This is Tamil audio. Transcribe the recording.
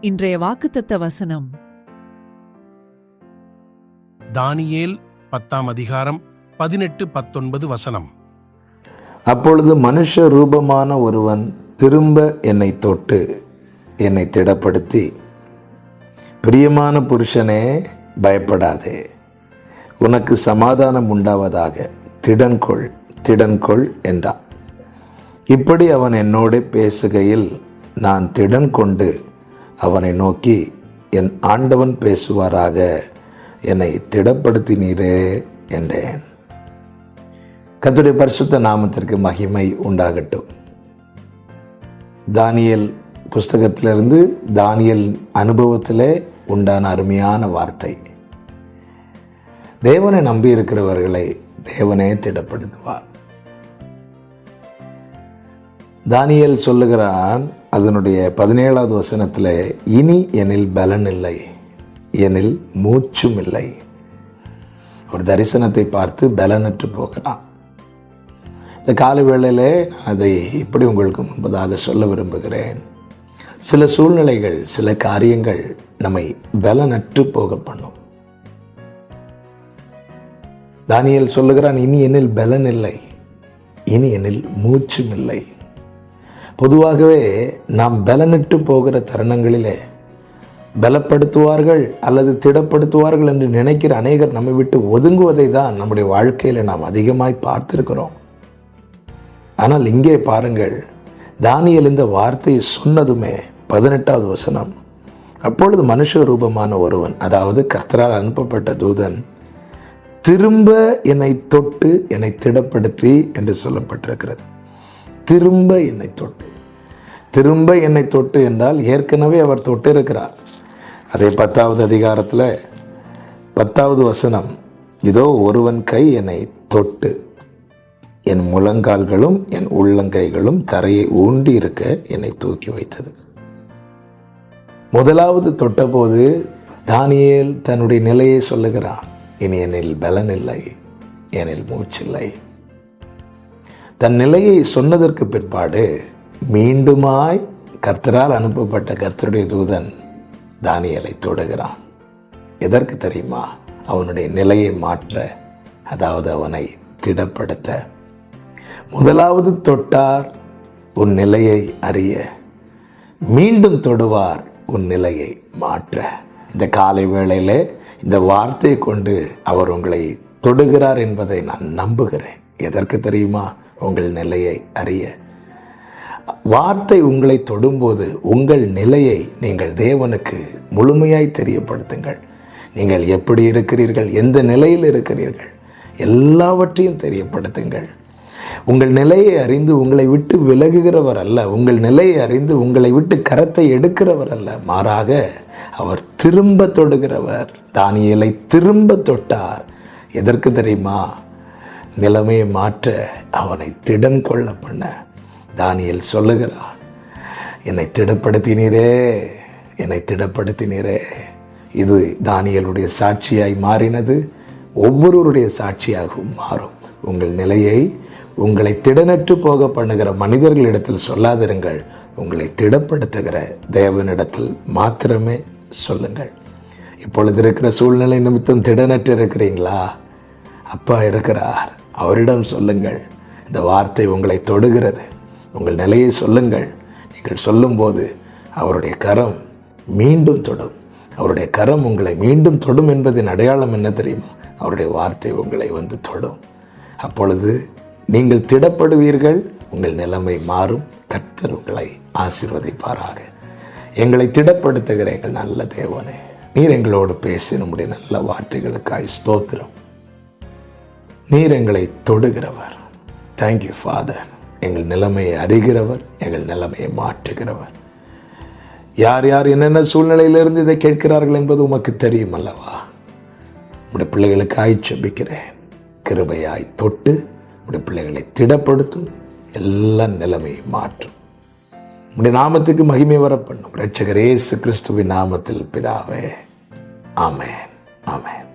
இன்றைய வாக்குத்தத்த வசனம். தானியேல் பத்தாம் அதிகாரம் பதினெட்டு பத்தொன்பது வசனம். அப்பொழுது மனுஷ ரூபமான ஒருவன் திரும்ப என்னை தொட்டு என்னை திடப்படுத்தி பிரியமான புருஷனே பயப்படாதே. உனக்கு சமாதானம் உண்டாவதாக திடன்கொள் திடன்கொள் என்றான். இப்படி அவன் என்னோடு பேசுகையில் நான் திடன் கொண்டு அவனை நோக்கி என் ஆண்டவன் பேசுவாராக என்னை திடப்படுத்தினீரே என்றேன். கத்துடைய பரிசுத்த நாமத்திற்கு மகிமை உண்டாகட்டும். தானியல் புஸ்தகத்திலிருந்து தானியல் அனுபவத்திலே உண்டான அருமையான வார்த்தை. தேவனை நம்பி இருக்கிறவர்களை தேவனே திடப்படுத்துவார். தானியல் சொல்லுகிறான் அதனுடைய பதினேழாவது வசனத்தில் இனி எனில் பலன் இல்லை எனில் மூச்சும் இல்லை. ஒரு தரிசனத்தை பார்த்து பலனற்று போகிறான் இந்த காலை வேளையில் அதை இப்படி உங்களுக்கு முன்பதாக சொல்ல விரும்புகிறேன். சில சூழ்நிலைகள் சில காரியங்கள் நம்மை பலனற்று போக பண்ணும். தானியல் சொல்லுகிறான் இனி எனில் பலன் இல்லை இனி எனில் மூச்சும் இல்லை. பொதுவாகவே நாம் பலனிட்டு போகிற தருணங்களிலே பலப்படுத்துவார்கள் அல்லது திடப்படுத்துவார்கள் என்று நினைக்கிற அநேகர் நம்மை விட்டு ஒதுங்குவதை தான் நம்முடைய வாழ்க்கையில் நாம் அதிகமாய் பார்த்திருக்கிறோம். ஆனால் இங்கே பாருங்கள் தானியல் இந்த வார்த்தையை சொன்னதுமே பதினெட்டாவது வசனம். அப்பொழுது மனுஷ ரூபமான ஒருவன் அதாவது கர்த்தரால் அனுப்பப்பட்ட தூதன் திரும்ப என்னை தொட்டு என்னை திடப்படுத்தி என்று சொல்லப்பட்டிருக்கிறது. திரும்ப என்னை தொட்டு. திரும்ப என்னை தொட்டு என்றால் ஏற்கனவே அவர் தொட்டு இருக்கிறார் அதே பத்தாவது அதிகாரத்தில் பத்தாவது வசனம் இதோ ஒருவன் கை என்னை தொட்டு. என் முழங்கால்களும் என் உள்ளங்கைகளும் தரையை ஊண்டி இருக்க என்னை தூக்கி வைத்தது. முதலாவது தொட்டபோது தானியேல் தன்னுடைய நிலையை சொல்லுகிறான் இனி என்னில் பலன் இல்லை என்னில் மூச்சில்லை. தன் நிலையை சொன்னதற்கு பிற்பாடு மீண்டுமாய் கர்த்தரால் அனுப்பப்பட்ட கர்த்தருடைய தூதன் தானியலை தொடுகிறான். எதற்கு தெரியுமா? அவனுடைய நிலையை மாற்ற அதாவது அவனை திடப்படுத்த. முதலாவது தொட்டார் உன் நிலையை அறிய. மீண்டும் தொடுவார் உன் நிலையை மாற்ற. இந்த காலை வேளையிலே இந்த வார்த்தையை கொண்டு அவர் உங்களை தொடுகிறார் என்பதை நான் நம்புகிறேன். எதற்கு தெரியுமா? உங்கள் நிலையை அறிய. வார்த்தை உங்களை தொடும்போது உங்கள் நிலையை நீங்கள் தேவனுக்கு முழுமையாய் தெரியப்படுத்துங்கள். நீங்கள் எப்படி இருக்கிறீர்கள் எந்த நிலையில் இருக்கிறீர்கள் எல்லாவற்றையும் தெரியப்படுத்துங்கள். உங்கள் நிலையை அறிந்து உங்களை விட்டு விலகுகிறவர் அல்ல உங்கள் நிலையை அறிந்து உங்களை விட்டு கரத்தை எடுக்கிறவர் அல்ல. மாறாக அவர் திரும்ப தொடுகிறவர். தானியலை திரும்ப தொட்டார். எதற்கு தெரியுமா? நிலைமையை மாற்ற அவனை திடன் கொள்ள பண்ண தானியல் சொல்லுகிறா என்னை திடப்படுத்தினீரே என்னை திடப்படுத்தினீரே. இது தானியலுடைய சாட்சியாய் மாறினது ஒவ்வொருவருடைய சாட்சியாகவும் மாறும். உங்கள் நிலையை உங்களை திடனற்று போக பண்ணுகிற மனிதர்களிடத்தில் சொல்லாதிருங்கள் உங்களை திடப்படுத்துகிற தேவனிடத்தில் மாத்திரமே சொல்லுங்கள். இப்பொழுது இருக்கிற சூழ்நிலை நிமித்தம் திடனற்று இருக்கிறீங்களா? அப்பா இருக்கிறார். அவரிடம் சொல்லுங்கள். இந்த வார்த்தை உங்களை தொடுகிறது. உங்கள் நிலையை சொல்லுங்கள். நீங்கள் சொல்லும்போது அவருடைய கரம் மீண்டும் தொடும். அவருடைய கரம் உங்களை மீண்டும் தொடும் என்பதின் அடையாளம் என்ன தெரியுமா? அவருடைய வார்த்தை உங்களை வந்து தொடும். அப்பொழுது நீங்கள் திடப்படுவீர்கள். உங்கள் நிலைமை மாறும். கர்த்தர் உங்களை ஆசீர்வதிப்பாராக. எங்களை திடப்படுத்துகிற எங்கள் நல்ல தேவனே நீர் எங்களோடு பேசி நம்முடைய நல்ல வார்த்தைகளுக்காய் ஸ்தோத்திரம். நீர் எங்களை தொடுகிறவர் தேங்க்யூ ஃபாதர் எங்கள் நிலைமையை அறிகிறவர் எங்கள் நிலைமையை மாற்றுகிறவர். யார் யார் என்னென்ன சூழ்நிலையிலிருந்து இதை கேட்கிறார்கள் என்பது உமக்கு தெரியும் அல்லவா? உடைய பிள்ளைகளுக்காய் செபிக்கிறேன். கிருபையாய் தொட்டு உடைய பிள்ளைகளை திடப்படுத்தும். எல்லா நிலைமையை மாற்றும். உடைய நாமத்துக்கு மகிமை வர பண்ணும் ரட்சகர் கிறிஸ்துவின் நாமத்தில் பிதாவே. ஆமேன். ஆமேன்.